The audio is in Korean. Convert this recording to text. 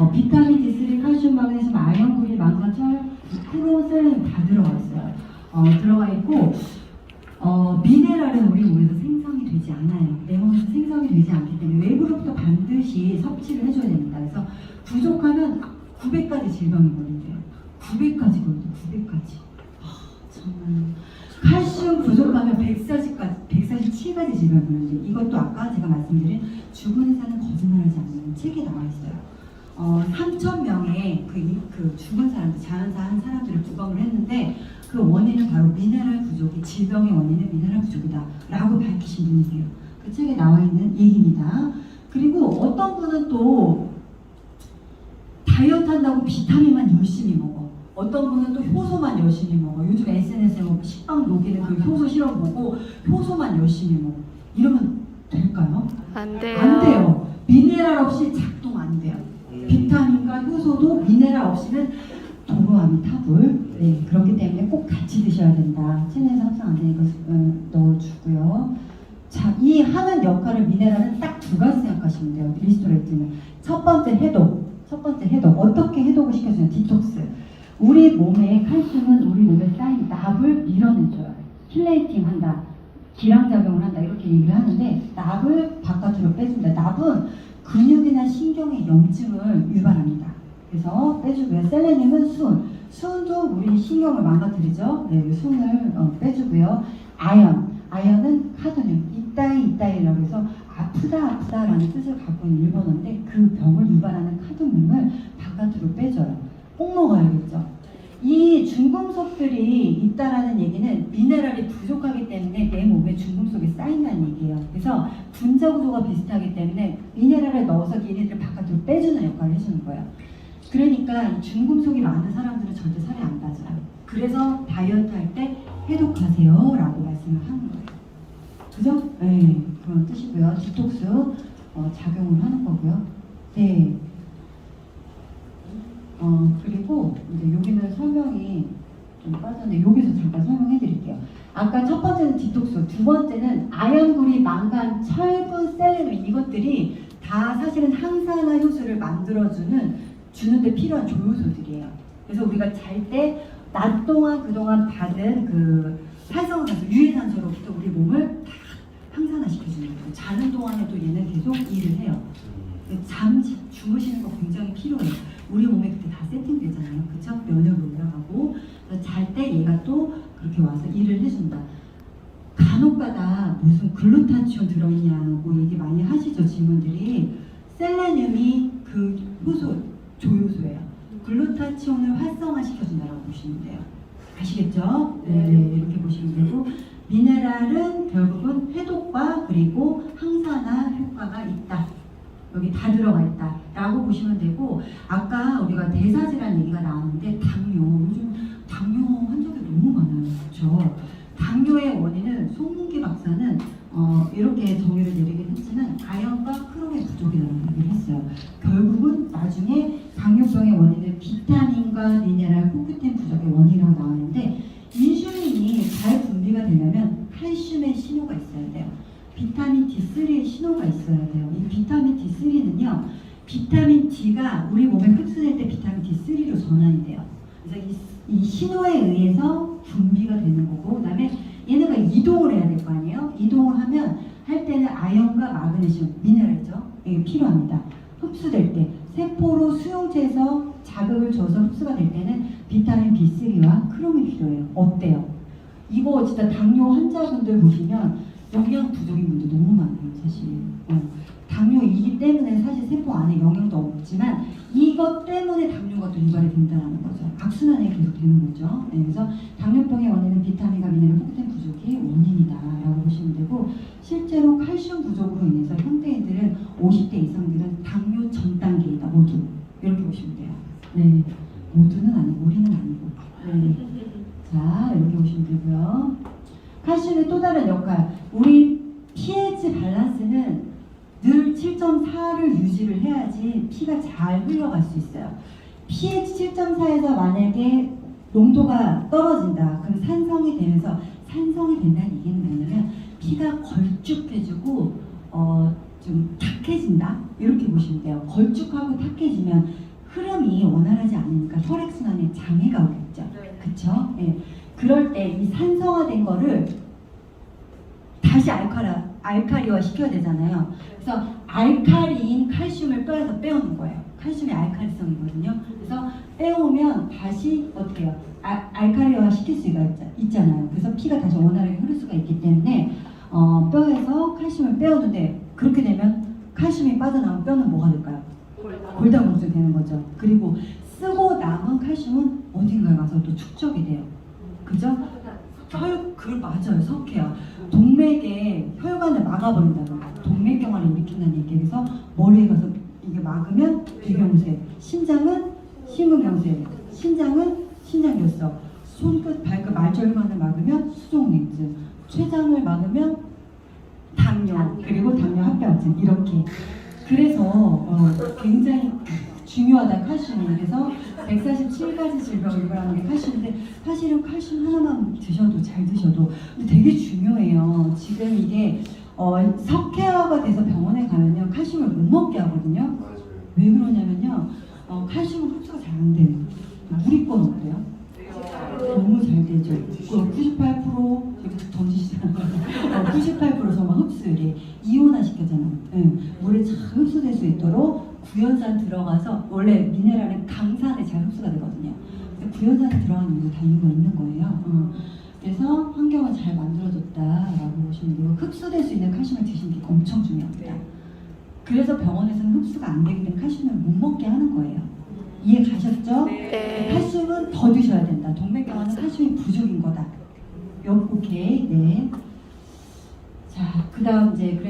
어, 비타민 D3, 칼슘, 마그네슘, 아연, 구리, 망간, 철, 크로, 셀렌 다 들어가 있어요. 어, 들어가 있고 어, 미네랄은 우리 몸에서 생성이 되지 않아요. 내 몸에서 생성이 되지 않기 때문에 외부로부터 반드시 섭취를 해줘야 됩니다. 그래서 부족하면 900가지 질병이 걸린대요. 900가지 걸린대요. 900가지. 아, 정말. 칼슘 부족하면 140가지, 147가지 질병이 걸린대요. 이것도 아까 제가 말씀드린 죽은 의사는 거짓말하지 않는 책에 나와 있어요. 어, 3천 명의 그, 이- 그 죽은 사람들, 자연사 한 사람들을 부검을 했는데 그 원인은 바로 미네랄 부족이 질병의 원인은 미네랄 부족이다라고 밝히신 분이세요. 그 책에 나와 있는 얘기입니다. 그리고 어떤 분은 또 다이어트 한다고 비타민만 열심히 먹어. 어떤 분은 또 효소만 열심히 먹어. 요즘 SNS에 뭐 식빵 녹이는 그 효소 실험 보고 효소만 열심히 먹어. 이러면 될까요? 안 돼요. 안 돼요. 미네랄 없이 9시는 도로암이 타불 네, 그렇기 때문에 꼭 같이 드셔야 된다. 체내에서 항상 안에 이거 음, 넣어주고요. 자, 이 하는 역할을 미네랄은 딱 두 가지 생각하시면 돼요. 리스토레이트는 첫 번째 해독, 첫 번째 해독 어떻게 해독을 시켜주냐 디톡스. 우리 몸에 칼슘은 우리 몸에 쌓인 납을 밀어내줘요. 힐레이팅 한다. 기량작용을 한다 이렇게 얘기를 하는데 납을 바깥으로 빼준다. 납은 근육이나 신경의 염증을 유발합니다. 그래서 빼주고요. 셀레늄은 순. 순도 우리 신경을 망가뜨리죠. 네, 순을 어, 빼주고요. 아연. 아연은 카드뮴. 이따이 이따이라고 해서 아프다 아프다라는 뜻을 갖고 있는 일본어인데 그 병을 유발하는 카드뮴을 바깥으로 빼줘요. 꼭 먹어야겠죠. 이 중금속들이 있다라는 얘기는 미네랄이 부족하기 때문에 내 몸에 중금속이 쌓인다는 얘기예요. 그래서 분자 구조가 비슷하기 때문에 미네랄을 넣어서 얘네들을 바깥으로 빼주는 역할을 해주는 거예요. 그러니까 이 중금속이 많은 사람들은 절대 살이 안 빠져요. 그래서 다이어트 할 때 해독하세요 라고 말씀을 하는 거예요. 그죠? 네, 그런 뜻이고요. 디톡스 어, 작용을 하는 거고요. 네. 어, 그리고 이제 여기는 설명이 좀 빠졌는데 여기서 잠깐 설명해 드릴게요. 아까 첫 번째는 디톡스, 두 번째는 아연구리, 망간, 철분, 셀레늄 이것들이 다 사실은 항산화 효소를 만들어주는 주는데 필요한 조효소들이에요. 그래서 우리가 잘 때 낮 동안 그동안 받은 그 활성산소, 유해산소로부터 우리 몸을 다 항산화시켜주는 거예요. 자는 동안에도 얘는 계속 일을 해요. 잠 주무시는 거 굉장히 필요해요. 우리 몸에 그때 다 세팅되잖아요. 그쵸? 면역이 올라가고 잘 때 얘가 또 그렇게 와서 일을 해준다. 간혹가다 무슨 글루타치온 들어있냐고 얘기 많이 하시죠 질문들이 셀레늄이 그 효소 조효소예요. 글루타치온을 활성화시켜준다라고 보시면 돼요. 아시겠죠? 네, 이렇게 보시면 되고 미네랄은 결국은 해독과 그리고 항산화 효과가 있다. 여기 다 들어가 있다 라고 보시면 되고 아까 우리가 대사질환 얘기가 나왔는데 당뇨 요즘 당뇨 환자들 너무 많아요 그렇죠 당뇨의 원인은 송문기 박사는 어, 이렇게 정의를 내리긴 했지만 아연과 크롬의 부족이라는 얘기를 했어요 결국은 나중에 당뇨병의 원인은 비타민과 미네랄 코큐텐 부족의 원인이라고 나왔는데 인슐린이 잘 분비가 되려면 칼슘의 신호가 있어야 돼요 비타민 D3의 신호가 있어야 돼요. 이 비타민 D3는요, 비타민 D가 우리 몸에 흡수될 때 비타민 D3로 전환이 돼요. 그래서 이, 이 신호에 의해서 분비가 되는 거고, 그다음에 얘네가 이동을 해야 될 거 아니에요? 이동을 하면 할 때는 아연과 마그네슘, 미네랄이죠. 이게 필요합니다. 흡수될 때 세포로 수용체에서 자극을 줘서 흡수가 될 때는 비타민 B3와 크롬이 필요해요. 어때요? 이거 진짜 당뇨 환자분들 보시면 영양 부족인 분들 너무 많아요, 사실. 어. 당뇨이기 때문에 사실 세포 안에 영양도 없지만 이것 때문에 당뇨가 또 유발이 된다는 거죠. 악순환이 계속 되는 거죠. 네, 그래서 당뇨병의 원인은 비타민과 미네랄 포크텐 부족이 원인이다라고 보시면 되고 실제로 칼슘 부족으로 인해서 현대인들은 50대 이상들은 당뇨 전 단계이다 모두 이렇게 보시면 돼요. 네, 모두는 아니고 우리는 아니고. 네. 자 이렇게 보시면 되고요. 칼슘의 또 다른 역할, 우리 pH 밸런스는 늘 7.4를 유지를 해야지 피가 잘 흘러갈 수 있어요. pH 7.4에서 만약에 농도가 떨어진다, 그럼 산성이 되면서 산성이 된다는 얘기는 뭐냐면 피가 걸쭉해지고 어, 좀 탁해진다 이렇게 보시면 돼요. 걸쭉하고 탁해지면 흐름이 원활하지 않으니까 혈액순환에 장애가 오겠죠. 그쵸? 예. 그럴 때 이 산성화된 거를 다시 알카라, 알카리화 시켜야 되잖아요. 그래서 알카리인 칼슘을 뼈에서 빼오는 거예요. 칼슘이 알카리성이거든요. 그래서 빼오면 다시 어떻게 해요? 아, 알카리화 시킬 수가 있, 있잖아요. 그래서 피가 다시 원활하게 흐를 수가 있기 때문에 어, 뼈에서 칼슘을 빼오는데 그렇게 되면 칼슘이 빠져나오면 뼈는 뭐가 될까요? 골다공증 되는 거죠. 그리고 쓰고 남은 칼슘은 어딘가에 가서 또 축적이 돼요. 그죠? 혈, 그 맞아요. 석회요. 동맥에 혈관을 막아버린다는 거. 동맥경화를 일으킨다는 얘기예요. 그래서 머리에 가서 이게 막으면 비경색, 심장은 심근경색, 신장은 신장결석, 손끝, 발끝, 말절관을 막으면 수족냉증, 췌장을 막으면 당뇨, 그리고 당뇨 합병증 이렇게. 그래서 어, 굉장히 중요하다 칼슘이 그래서 147가지 질병을 유발하는 게 칼슘인데 사실은 칼슘 하나만 드셔도 잘 드셔도 되게 중요해요 지금 이게 어, 석회화가 돼서 병원에 가면요 칼슘을 못 먹게 하거든요 맞아요. 왜 그러냐면요 어, 칼슘은 흡수가 잘 안 돼요 우리 건 어때요? 너무 잘 되죠. 그98% 이렇게 던지시잖아요. 98% 정말 흡수율이 이온화 시켜잖아요. 응. 물에 잘 흡수될 수 있도록 구연산 들어가서 원래 미네랄은 강산에 잘 흡수가 되거든요. 근데 구연산에 들어가는 이유가 다 이유가 있는 거예요. 응. 그래서 환경을 잘 만들어줬다라고 보시면 되고 흡수될 수 있는 칼슘을 드시는 게 엄청 중요합니다. 그래서 병원에서는 흡수가 안 되기 때문에 칼슘을 못 먹게 하는 거예요. 이해 가셨죠? 네. 칼슘은 더 드셔야 된다. 동맥경화는 칼슘이 부족인 거다. 요 오케이 네. 자 그 다음 이제 그래.